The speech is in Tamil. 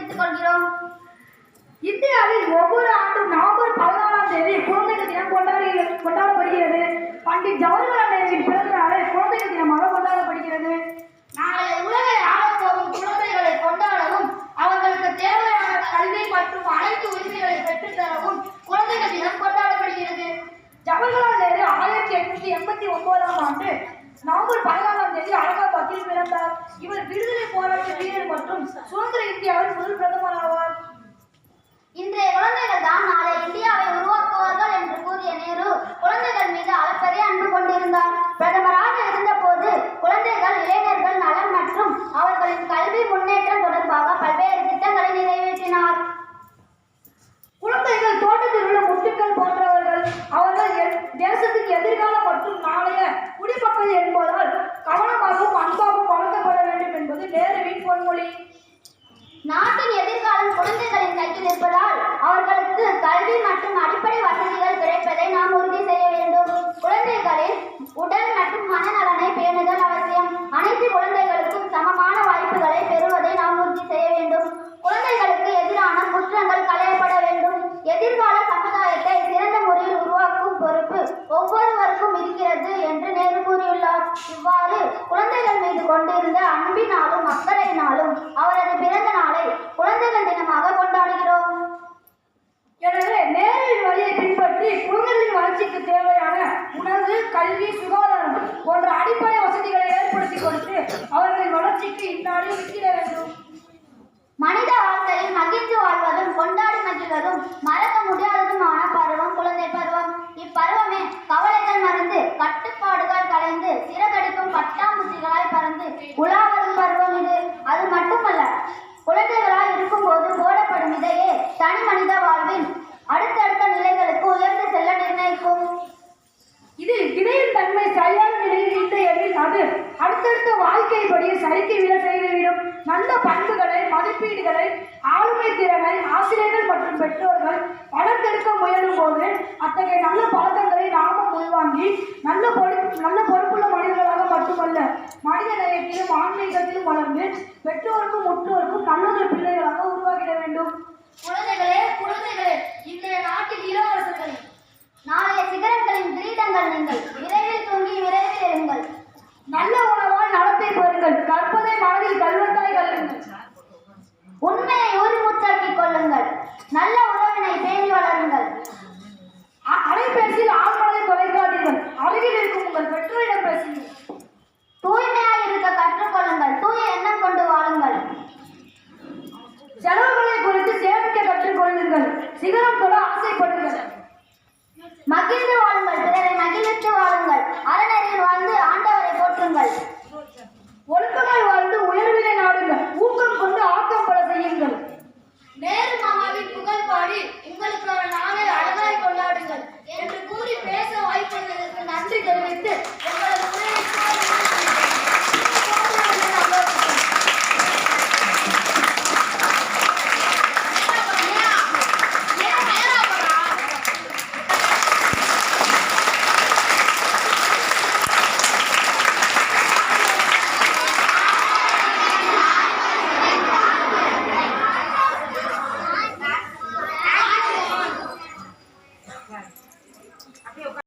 தெரிவித்துக் கொள்கிறோம் இந்தியாவில் ஒவ்வொரு ஆண்டும் நவம்பர் பதினாலாம் தேதி குழந்தைகள் தினம் கொண்டாட கொண்டாடப்படுகிறது. பண்டிட் ஜவஹர்லால் நவம்பர் பதினாலாம் தேதி அலகாபாத்தில் பிறந்தார். இவர் விடுதலை போராட்ட வீரர் மற்றும் சுதந்திர இந்தியாவின் முதல் பிரதமர் ஆவார். இன்றைய குழந்தைகள் தான் நாளை இந்தியாவை உருவாக்குவார்கள் என்று கூறிய நேரு குழந்தைகள் மீது அளப்பரிய அன்பு கொண்டிருந்தார். பிரதமராக இருந்தபோது குழந்தைகள் இளைஞர்கள் நலன் மற்றும் அவர்களின் கல்வி முன்னேற்றம் தேசத்துக்கு எதிர்காலம் மற்றும் நாளைய குடிமக்கள் என்பதால் கவனமாகவும் அன்பாகவும் வழங்கப்பட வேண்டும் என்பது நேருவின் பொன்மொழி இருந்த அன்பினாலும் அக்கறையினாலும் அவரது பிறந்த நாளை குழந்தைகள் தினமாக சறுக்கி விட செய்துவிடும். நல்ல பண்புகளை மதிப்பீடுகளை ஆளுமை திறனை ஆசிரியர்கள் மற்றும் பெற்றோர்கள் வளர்த்தெடுக்க முயலும் போது அத்தகைய நல்ல பழக்கங்களை நாமும் உள்வாங்கி நல்ல பொறு நல்ல பொறுப்புள்ள மனிதர்களாக மட்டுமல்ல மனித நேயத்திலும் ஆன்மீகத்திலும் வளர்ந்து பெற்றோருக்கும் முற்றோருக்கும் நல்லதொரு பிள்ளை நல்ல உறவினை பேணி வளருங்கள். அலைபேசியில் ஆழ்மனதை குறைக்காதீர்கள் அருகில் இருக்கும் உங்கள் பெற்றோரிடம் பேசுங்கள். தூய்மையாக இருக்க கற்றுக்கொள்ளுங்கள். தூய எண்ணம் கொண்டு வாழுங்கள். செலவுகளை குறித்து சேமிக்க கற்றுக்கொள்ளுங்கள். சிகரம் தொட